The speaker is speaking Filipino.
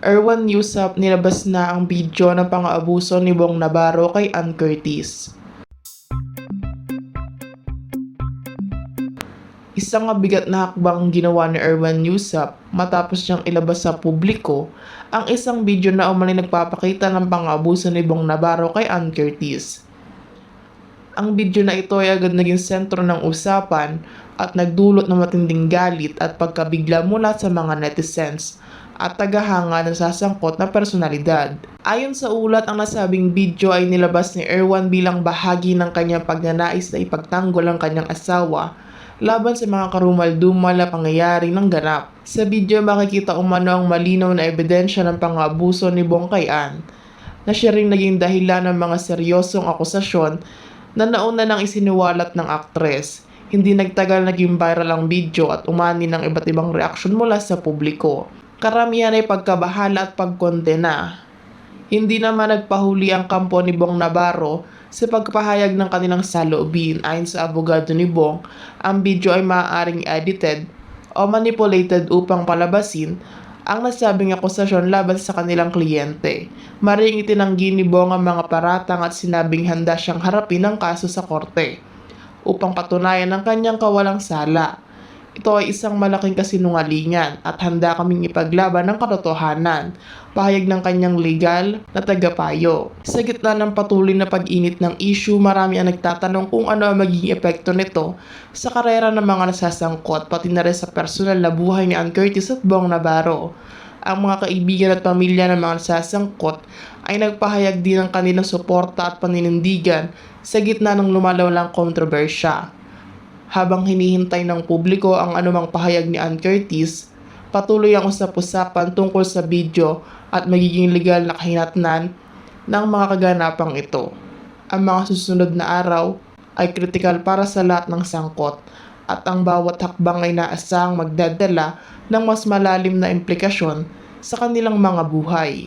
Erwan Yusap nilabas na ang video ng pang-aabuso ni Bong Navarro kay Ann Curtis. Isang mabigat na hakbang ginawa ni Erwan Yusap matapos niyang ilabas sa publiko ang isang video na umani nagpapakita ng pang-aabuso ni Bong Navarro kay Ann Curtis. Ang video na ito ay agad naging sentro ng usapan at nagdulot ng matinding galit at pagkabigla mula sa mga netizens at tagahanga ng sasangkot na personalidad. Ayon sa ulat, ang nasabing video ay nilabas ni Erwan bilang bahagi ng kanyang pagnanais na ipagtanggol ang kanyang asawa laban sa mga karumal-dumal na pangyayari ng ganap. Sa video makikita umano ang malinaw na ebidensya ng pang-abuso ni Bong kay Ann, na siya ring naging dahilan ng mga seryosong akusasyon na nauna nang isiniwalat ng aktres. Hindi nagtagal naging viral ang video at umani ng iba't ibang reaksyon mula sa publiko. Karamihan ay pagkabahala at pagkondena. Hindi naman nagpahuli ang kampo ni Bong Navarro sa pagpahayag ng kanilang saloobin. Ayon sa abogado ni Bong, ang video ay maaaring edited o manipulated upang palabasin ang nasabing akusasyon laban sa kanilang kliyente. Maring itinanggi ni Bong ang mga paratang at sinabing handa siyang harapin ang kaso sa korte upang patunayan ang kanyang kawalang sala. Ito ay isang malaking kasinungalingan at handa kaming ipaglaban ng katotohanan, pahayag ng kanyang legal na tagapayo. Sa gitna ng patuloy na pag-init ng issue, marami ang nagtatanong kung ano ang magiging epekto nito sa karera ng mga nasasangkot pati na rin sa personal na buhay ni Ann Curtis at Bong Navarro. Ang mga kaibigan at pamilya ng mga nasasangkot ay nagpahayag din ng kanilang suporta at paninindigan sa gitna ng lumalawalang kontrobersya. Habang hinihintay ng publiko ang anumang pahayag ni Ann Curtis, patuloy ang usap-usapan tungkol sa video at magiging legal na kahinatnan ng mga kaganapang ito. Ang mga susunod na araw ay kritikal para sa lahat ng sangkot at ang bawat hakbang ay naasahang magdadala ng mas malalim na implikasyon sa kanilang mga buhay.